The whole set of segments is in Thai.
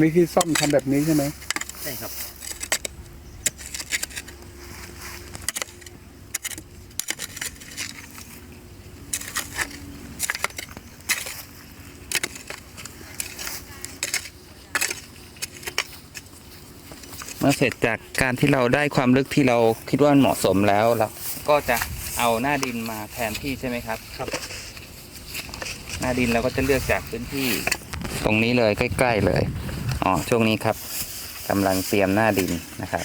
นี่ที่ซ่อมทำแบบนี้ใช่ไหมใช่ครับ เมื่อเสร็จจากการที่เราได้ความลึกที่เราคิดว่ามันเหมาะสมแล้วเราก็จะเอาหน้าดินมาแทนที่ใช่ไหมครับ ครับ หน้าดินเราก็จะเลือกจากพื้นที่ ตรงนี้เลยใกล้ ๆ เลย อ๋อช่วงนี้ครับกำลังเตรียมหน้าดินนะครับ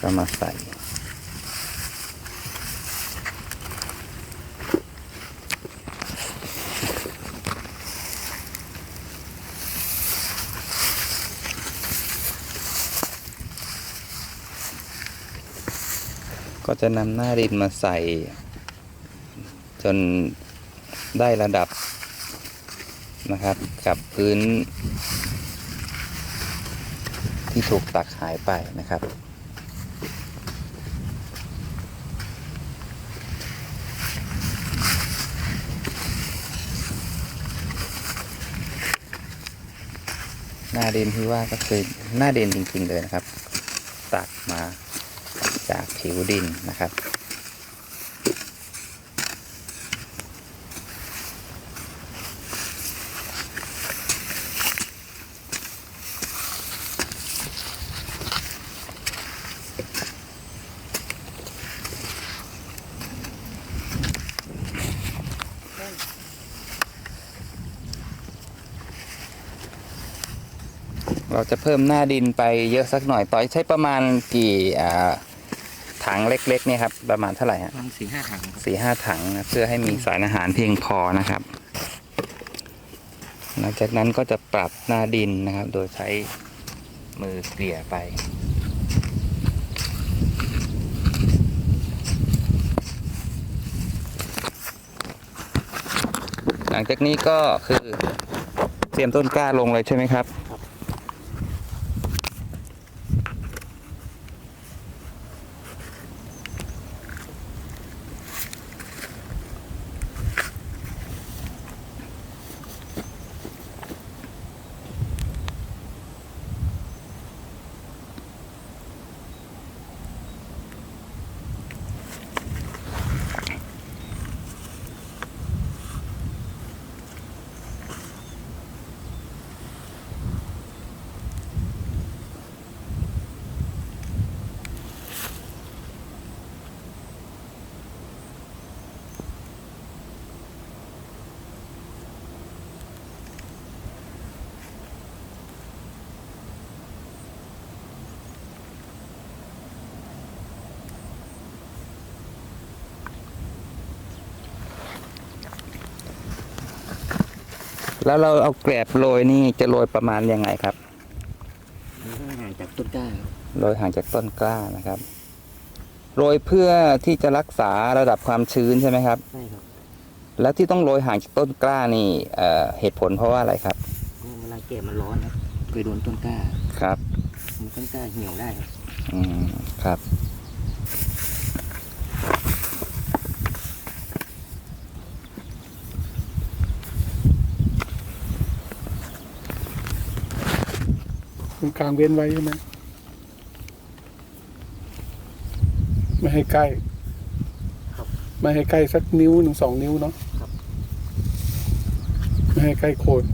ก็มาใส่ก็จะนำหน้าดินมาใส่ จน ได้ระดับนะครับ กับพื้น ที่ถูกตักหายไปนะครับ หน้าดินที่ว่าก็คือหน้าดินจริงๆเลยนะครับ ตักมาจากผิวดินนะครับ เราจะเพิ่มหน้าดินไปเยอะสักหน่อยต่อยใช้ประมาณกี่อ่าถังเล็กๆเนี่ยครับประมาณเท่าไหร่ฮะประมาณสี่ห้าถังครับสี่ห้าถังนะเพื่อให้มีสารอาหารเพียงพอนะครับ หลังจากนั้นก็จะปรับหน้าดินนะครับ โดยใช้มือเกลี่ยไปหลังจากนี้ก็คือเตรียมต้นกล้าลงเลยใช่ไหมครับ แล้วเราเอาแกลบโรยนี่จะโรยประมาณยังไงครับห่างจากต้นกล้าครับโรยห่างจากต้นกล้านะครับ โรยเพื่อที่จะรักษาระดับความชื้นใช่ไหมครับใช่ครับ แล้วที่ต้องโรยห่างจากต้นกล้านี่เอ่อเหตุผลเพราะว่าอะไรครับเพราะเวลาแก่มันร้อนครับไปโดนต้นกล้าครับมันต้นกล้าเหี่ยวได้ครับ อืมครับ รงกลางเว้นไว้ใช่ไหมไม่ให้ใกล้ไม่ให้ใกล้สักนิ้วหนึ่งสองนิ้วเนาะไม่ให้ใกล้โคน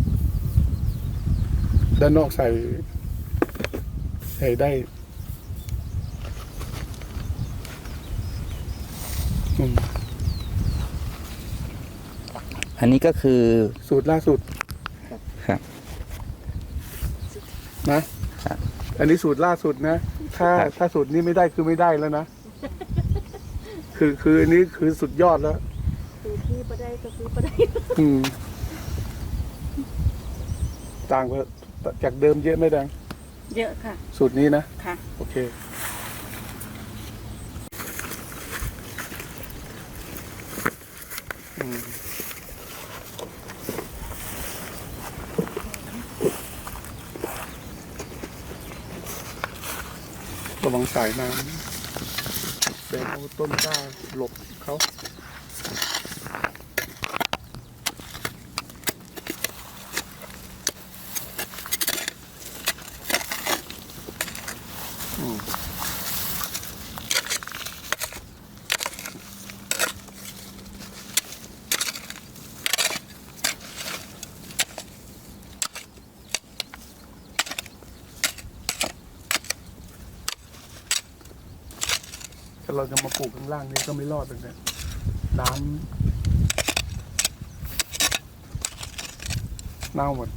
ด้านนอกใส่ใส่ได้อืมอันนี้ก็คือสูตรล่าสุด ครับ นะครับ อันนี้สูตรล่าสุดนะ ถ้าครับถ้าสูตรนี้ไม่ได้คือไม่ได้แล้วนะ คือคืออันนี้คือสุดยอดแล้วซื้อที่ประได้ก็ซื้อประได้อืมต่างกับจากเดิมเยอะไหมดัง เยอะค่ะ สูตรนี้นะ ค่ะ โอเค อืม ระวังสายน้ำเดี๋ยวเอาต้นกล้าหลบเขา ถ้าเราจะมาปลูกข้างล่างนี่ก็ไม่รอดเลยเนี่ยน้ำเน่าหมด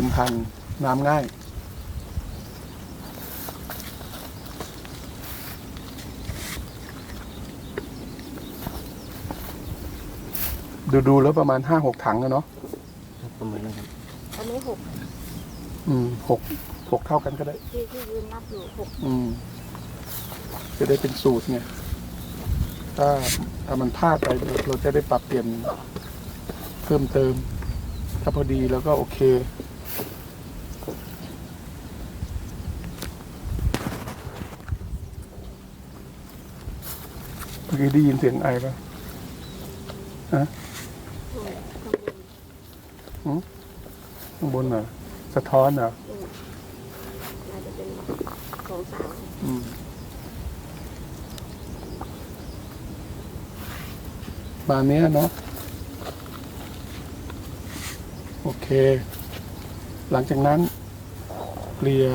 ซึมพันน้ำง่าย ดูดูๆแล้วประมาณห้าหกถังอะเนาะครับประมาณนั้นครับอันนี้หกอืมหกหกเท่ากันก็ได้ ที่ที่ยืนนับอยู่หกอืม จะได้เป็นสูตรไงถ้าถ้ามันพลาดไปเราจะได้ปรับเปลี่ยนเพิ่มเติม ถ้าพอดีแล้วก็โอเค อกี้ได้ยินเสียงไอปะฮะอืมข้างบนข้างบนเหรอสะท้อนเหรออืมน่าจะเป็นสองสามอืมมาเนี้ยเนาะโอเค หลังจากนั้นเกลี่ย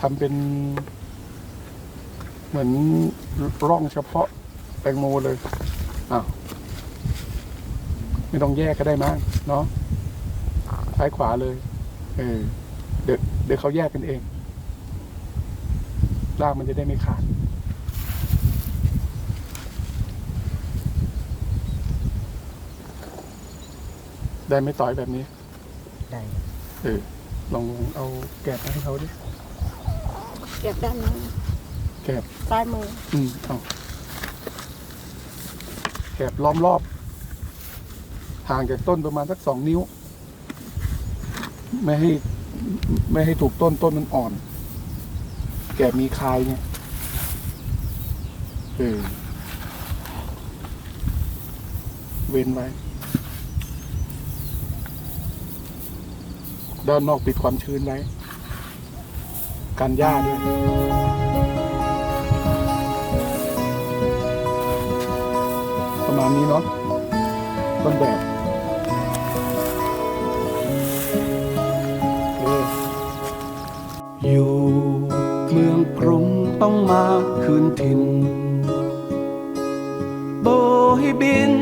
ทำเป็น เหมือน ร่องเฉพาะแตงโมเลยอ้าวไม่ต้องแยกก็ได้มั้งเนาะซ้ายขวาเลย เออ เดี๋ยวเดี๋ยวเขาแยกกันเองรากมันจะได้ไม่ขาด ได้ไหม่ต่อยแบบนี้ ได้ เออ ลองเอาแกะมาให้เขาดิเก็บด้านนี้ แกะซ้ายมือ อืมเอาแกะล้อมรอบห่างจากต้นประมาณสักสองนิ้ว ไม่ให้ ไม่ให้ถูกต้นต้นมันอ่อน แกะมีคายไงเออเว้นไว้ ด้านนอกปิดความชื้นไว้ กันหญ้าด้วย ประมาณนี้เนาะต้นแบบอเคอยู่เมืองกรุงต้องมาคืนถิ่น โบยบิน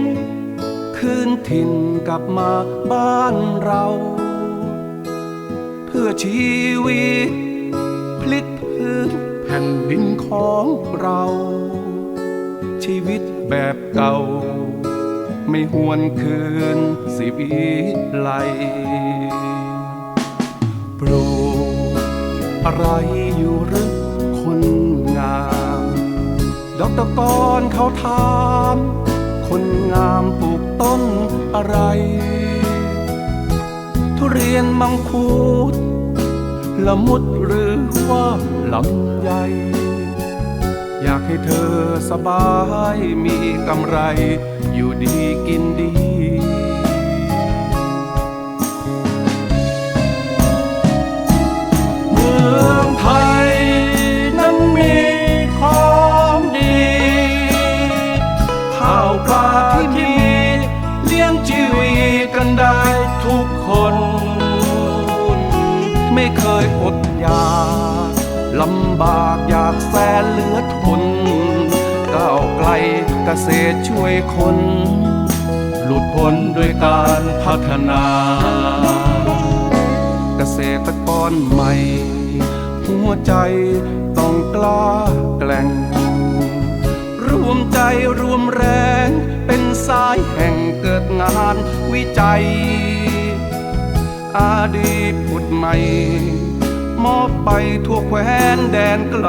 คืนถิ่นกลับมาบ้านเรา เพื่อชีวิต พลิกพื้นแผ่นดินของเรา ชีวิตแบบเก่า ไม่หวนคืนสิวิไลปลูกอะไรอยู่หรือคนงาม ดอกตะกอนเขาถาม คนงามปลูกต้นอะไร ทุเรียนมังคุดละมุดหรือว่าลำไย อยากให้เธอสบายมีกำไร อยู่ดีกินดี เมืองไทยนั้นมีของดี ข้าวปลาที่มีเลี้ยงชีวิตกันได้ทุกคน ไม่เคยอดอยากลำบากอยาก ษตรช่วยคน หลุดพ้นด้วยการพัฒนา เกษตรกรใหม่ หัวใจต้องกล้าแกล่ง รวมใจรวมแรง เป็นสายแห่งเกิดงานวิจัย อาดีตผุดใหม่ มอบไปทั่วแคว้นแดนไกล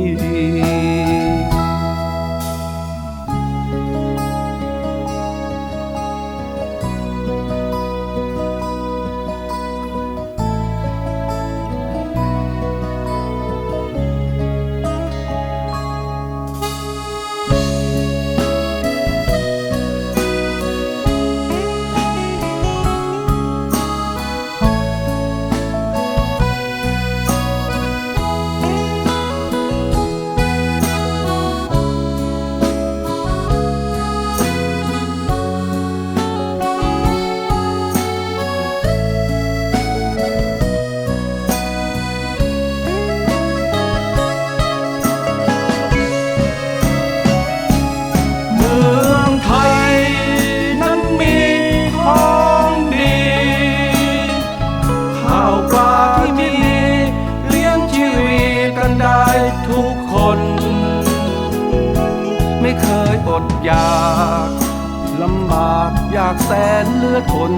ากแสนเลือทน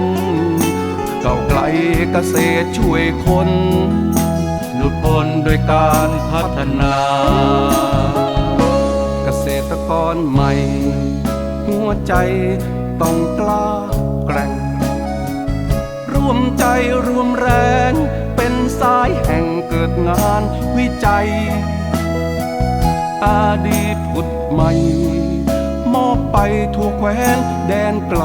เก่าไกลเกษตรช่วยคนหลุดพ้นโดวยการพัฒนา เกษตรกรใหม่ หัวใจต้องกล้าแกร่งร่วมใจรวมแรงเป็นสายแห่งเกิดงานวิจัย อาดีตผุดใหม่ มอบไปทั่วแคว้นแดนไกล